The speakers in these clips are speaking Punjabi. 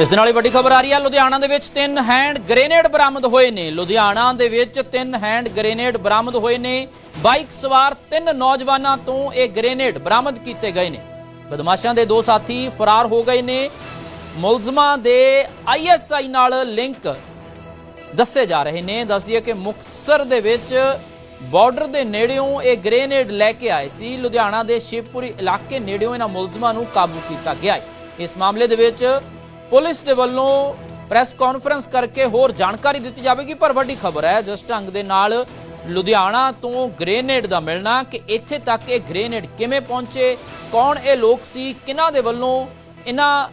ਇਸ ਦੇ ਨਾਲ ਹੀ ਵੱਡੀ ਖਬਰ ਆ ਰਹੀ ਹੈ। ਲੁਧਿਆਣਾ ਦੇ ਵਿੱਚ ਤਿੰਨ ਹੈਂਡ ਗ੍ਰੇਨੇਡ ਬਰਾਮਦ ਹੋਏ ਨੇ। ਲੁਧਿਆਣਾ ਦੇ ਵਿੱਚ ਤਿੰਨ ਹੈਂਡ ਗ੍ਰੇਨੇਡ ਬਰਾਮਦ ਹੋਏ ਨੇ। ਬਾਈਕ ਸਵਾਰ ਤਿੰਨ ਨੌਜਵਾਨਾਂ ਤੋਂ ਇਹ ਗ੍ਰੇਨੇਡ ਬਰਾਮਦ ਕੀਤੇ ਗਏ ਨੇ। ਬਦਮਾਸ਼ਾਂ ਦੇ ਦੋ ਸਾਥੀ ਫਰਾਰ ਹੋ ਗਏ ਨੇ। ਮੁਲਜ਼ਮਾਂ ਦੇ ਆਈਐਸਆਈ ਨਾਲ ਲਿੰਕ ਦੱਸੇ ਜਾ ਰਹੇ ਨੇ। ਦੱਸ ਦਈਏ ਕਿ ਮੁਕਤਸਰ ਦੇ ਵਿੱਚ ਬਾਰਡਰ ਦੇ ਨੇੜਿਓਂ ਇਹ ਗ੍ਰੇਨੇਡ ਲੈ ਕੇ ਆਏ ਸੀ। ਲੁਧਿਆਣਾ ਦੇ ਸ਼ਿਵਪੁਰੀ ਇਲਾਕੇ ਨੇੜਿਓਂ ਇਹਨਾਂ ਮੁਲਜ਼ਮਾਂ ਨੂੰ ਕਾਬੂ ਕੀਤਾ ਗਿਆ ਹੈ। ਇਸ ਮਾਮਲੇ ਦੇ ਵਿੱਚ ਪੁਲਿਸ ਦੇ ਵੱਲੋਂ ਪ੍ਰੈਸ ਕਾਨਫਰੰਸ ਕਰਕੇ ਹੋਰ ਜਾਣਕਾਰੀ ਦਿੱਤੀ ਜਾਵੇਗੀ, ਪਰ ਵੱਡੀ ਖਬਰ ਹੈ, ਜਿਸ ਢੰਗ ਦੇ ਨਾਲ ਲੁਧਿਆਣਾ ਤੋਂ ਗ੍ਰੇਨੇਡ ਦਾ ਮਿਲਣਾ ਕਿ ਇੱਥੇ ਤੱਕ ਇਹ ਗ੍ਰੇਨੇਡ ਕਿਵੇਂ ਪਹੁੰਚੇ, ਕੌਣ ਇਹ ਲੋਕ ਸੀ, ਕਿਹਨਾਂ ਦੇ ਵੱਲੋਂ ਇਹਨਾਂ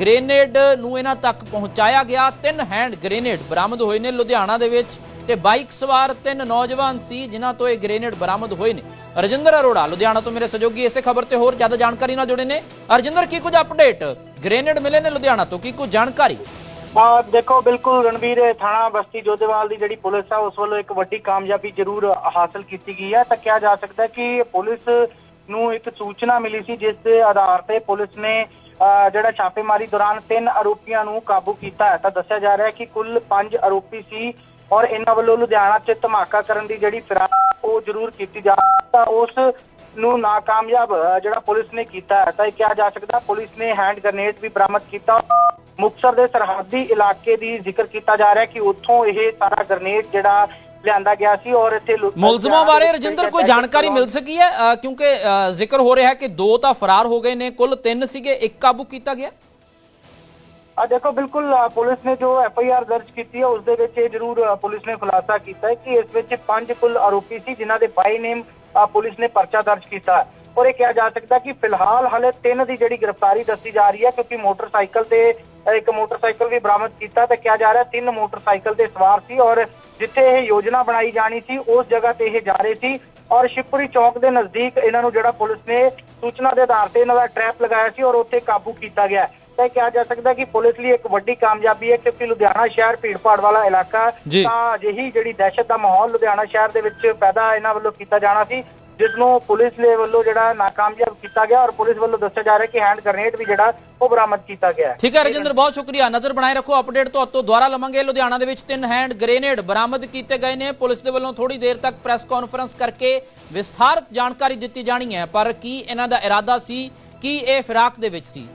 ਗ੍ਰੇਨੇਡ ਨੂੰ ਇਹਨਾਂ ਤੱਕ ਪਹੁੰਚਾਇਆ ਗਿਆ। ਤਿੰਨ ਹੈਂਡ ਗ੍ਰੇਨੇਡ ਬਰਾਮਦ ਹੋਏ ਨੇ ਲੁਧਿਆਣਾ ਦੇ ਵਿੱਚ ਤੇ ਬਾਈਕ ਸਵਾਰ ਤਿੰਨ ਨੌਜਵਾਨ ਸੀ, ਜਿਨ੍ਹਾਂ ਤੋਂ ਇਹ ਗ੍ਰੇਨੇਡ ਬਰਾਮਦ ਹੋਏ ਨੇ। ਰਜਿੰਦਰ ਅਰੋੜਾ, ਲੁਧਿਆਣਾ ਤੋਂ ਮੇਰੇ ਸਹਿਯੋਗੀ, ਇਸੇ ਖਬਰ ਤੇ ਹੋਰ ਜ਼ਿਆਦਾ ਜਾਣਕਾਰੀ ਨਾਲ ਜੁੜੇ ਨੇ। ਰਜਿੰਦਰ, ਕੀ ਕੁਝ ਅਪਡੇਟ ਗ੍ਰੇਨੇਡ ਮਿਲੇ ਨੇ ਲੁਧਿਆਣਾ ਤੋਂ, ਕੀ ਕੁਝ ਜਾਣਕਾਰੀ? ਆ, ਦੇਖੋ, ਬਿਲਕੁਲ ਰਣਵੀਰ ਥਾਣਾ ਬਸਤੀ ਜੋਧੇਵਾਲ ਦੀ ਜਿਹੜੀ ਪੁਲਿਸ ਆ, ਉਸ ਵੱਲੋਂ ਇੱਕ ਵੱਡੀ ਕਾਮਯਾਬੀ ਜ਼ਰੂਰ ਹਾਸਲ ਕੀਤੀ ਗਈ ਹੈ ਤਾਂ ਕਿਹਾ ਜਾ ਸਕਦਾ ਕਿ ਪੁਲਿਸ ਨੂੰ ਇੱਕ ਸੂਚਨਾ ਮਿਲੀ ਸੀ, ਜਿਸ ਦੇ ਆਧਾਰ ਤੇ ਪੁਲਿਸ ਨੇ ਜਿਹੜਾ ਛਾਪੇਮਾਰੀ ਦੌਰਾਨ ਤਿੰਨ ਆਰੋਪੀਆਂ ਨੂੰ ਕਾਬੂ ਕੀਤਾ ਹੈ। ਤਾਂ ਦੱਸਿਆ ਜਾ ਰਿਹਾ ਹੈ ਕਿ ਕੁੱਲ ਪੰਜ ਆਰੋਪੀ ਸੀ ਔਰ ਇਹਨਾਂ ਵੱਲੋਂ ਲੁਧਿਆਣਾ 'ਚ ਧਮਾਕਾ ਕਰਨ ਦੀ ਜਿਹੜੀ ਫਿਰਾਕ ਉਹ ਜ਼ਰੂਰ ਕੀਤੀ ਜਾ ਤਾਂ ਉਸ ਨੂੰ ਨਾਕਾਮਯਾਬ ਜਿਹੜਾ ਪੁਲਿਸ ਨੇ ਕੀਤਾ ਹੈ, ਤਾਂ ਇਹ ਕਿਹਾ ਜਾ ਸਕਦਾ ਪੁਲਿਸ ਨੇ ਹੈਂਡ ਗ੍ਰਨੇਡ ਵੀ ਬਰਾਮਦ ਕੀਤਾ ਮੁਕਤਸਰ ਦੇ ਸਰਹੱਦੀ ਇਲਾਕੇ ਦੀ ਜ਼ਿਕਰ ਕੀਤਾ ਜਾ ਰਿਹਾ ਕਿ ਉੱਥੋਂ ਇਹ ਸਾਰਾ ਗ੍ਰਨੇਡ ਜਿਹੜਾ ਲਿਆਂਦਾ ਗਿਆ ਸੀ ਔਰ ਇੱਥੇ ਮੁਲਜ਼ਮਾਂ ਬਾਰੇ ਰਜਿੰਦਰ ਕੋਈ ਜਾਣਕਾਰੀ ਮਿਲ ਸਕੀ ਹੈ? ਕਿਉਂਕਿ ਜ਼ਿਕਰ ਹੋ ਰਿਹਾ ਹੈ ਕਿ ਦੋ ਤਾਂ ਫਰਾਰ ਹੋ ਗਏ ਨੇ ਕੁੱਲ ਤਿੰਨ ਸੀਗੇ ਇੱਕ ਕਾਬੂ ਕੀਤਾ ਗਿਆ? ਆ ਦੇਖੋ ਬਿਲਕੁਲ ਪੁਲਿਸ ਨੇ ਜੋ ਐਫ ਆਈ ਆਰ ਦਰਜ ਕੀਤੀ ਹੈ ਉਸ ਦੇ ਵਿੱਚ ਇਹ ਜ਼ਰੂਰ ਪੁਲਿਸ ਨੇ ਖੁਲਾਸਾ ਕੀਤਾ ਹੈ ਕਿ ਇਸ ਵਿੱਚ ਪੰਜ ਕੁੱਲ ਆਰੋਪੀ ਸੀ ਜਿਨ੍ਹਾਂ ਦੇ ਬਾਈ ਨੇਮ ਪੁਲਿਸ ਨੇ ਪਰਚਾ ਦਰਜ ਕੀਤਾ ਹੈ। ਔਰ ਇਹ ਕਿਹਾ ਜਾ ਸਕਦਾ ਕਿ ਫਿਲਹਾਲ ਹਲੇ ਤਿੰਨ ਦੀ ਜਿਹੜੀ ਗ੍ਰਿਫਤਾਰੀ ਦੱਸੀ ਜਾ ਰਹੀ ਹੈ ਕਿਉਂਕਿ ਮੋਟਰਸਾਈਕਲ ਤੇ ਇੱਕ ਮੋਟਰਸਾਈਕਲ ਵੀ ਬਰਾਮਦ ਕੀਤਾ ਤੇ ਕਿਹਾ ਜਾ ਰਿਹਾ ਤਿੰਨ ਮੋਟਰਸਾਈਕਲ ਤੇ ਸਵਾਰ ਸੀ ਔਰ ਜਿੱਥੇ ਇਹ ਯੋਜਨਾ ਬਣਾਈ ਜਾਣੀ ਸੀ ਉਸ ਜਗ੍ਹਾ ਤੇ ਇਹ ਜਾ ਰਹੇ ਸੀ ਔਰ ਸ਼ਿਵਪੁਰੀ ਚੌਕ ਦੇ ਨਜ਼ਦੀਕ ਇਹਨਾਂ ਨੂੰ ਜਿਹੜਾ ਪੁਲਿਸ ਨੇ ਸੂਚਨਾ ਦੇ ਆਧਾਰ ਤੇ ਇਹਨਾਂ ਦਾ ਟ੍ਰੈਪ ਲਗਾਇਆ ਸੀ ਔਰ ਉੱਥੇ ਕਾਬੂ ਕੀਤਾ ਗਿਆ। ਤਾਂ ਕਿਹਾ ਜਾ ਸਕਦਾ ਕਿ ਪੁਲਿਸ ਲਈ ਇੱਕ ਵੱਡੀ ਕਾਮਯਾਬੀ ਹੈ ਕਿਉਂਕਿ ਲੁਧਿਆਣਾ ਸ਼ਹਿਰ ਭੀੜਭਾੜ ਵਾਲਾ ਇਲਾਕਾ। ਤਾਂ ਅਜਿਹੀ ਜਿਹੜੀ ਦਹਿਸ਼ਤ ਦਾ ਮਾਹੌਲ ਲੁਧਿਆਣਾ ਸ਼ਹਿਰ ਦੇ ਵਿੱਚ ਪੈਦਾ ਇਹਨਾਂ ਵੱਲੋਂ ਕੀਤਾ ਜਾਣਾ ਸੀ ਜਿਸ ਨੂੰ ਪੁਲਿਸ ਦੇ ਵੱਲੋਂ ਜਿਹੜਾ ناکਾਮਯਾਬ ਕੀਤਾ ਗਿਆ ਔਰ ਪੁਲਿਸ ਵੱਲੋਂ ਦੱਸਿਆ ਜਾ ਰਿਹਾ ਕਿ ਹੈਂਡ ਗ੍ਰਨੇਡ ਵੀ ਜਿਹੜਾ ਉਹ ਬਰਾਮਦ ਕੀਤਾ ਗਿਆ ਠੀਕ ਹੈ ਰਜਿੰਦਰ, ਬਹੁਤ ਸ਼ੁਕਰੀਆ। ਨਜ਼ਰ ਬਣਾਏ ਰੱਖੋ ਅਪਡੇਟ ਤੋਂ ਅੱਤੋਂ ਦੁਆਰਾ ਲਵਾਂਗੇ। ਲੁਧਿਆਣਾ ਦੇ ਵਿੱਚ ਤਿੰਨ ਹੈਂਡ ਗ੍ਰੇਨੇਡ ਬਰਾਮਦ ਕੀਤੇ ਗਏ ਨੇ। ਪੁਲਿਸ ਦੇ ਵੱਲੋਂ ਥੋੜੀ ਦੇਰ ਤੱਕ ਪ੍ਰੈਸ ਕਾਨਫਰੰਸ ਕਰਕੇ ਵਿਸਥਾਰਤ ਜਾਣਕਾਰੀ ਦਿੱਤੀ ਜਾਣੀ ਹੈ। ਪਰ ਕੀ ਇਹਨਾਂ ਦਾ ਇਰਾਦਾ ਸੀ? ਕੀ ਇਹ ਫਿਰਾਕ ਦੇ ਵਿੱਚ ਸੀ?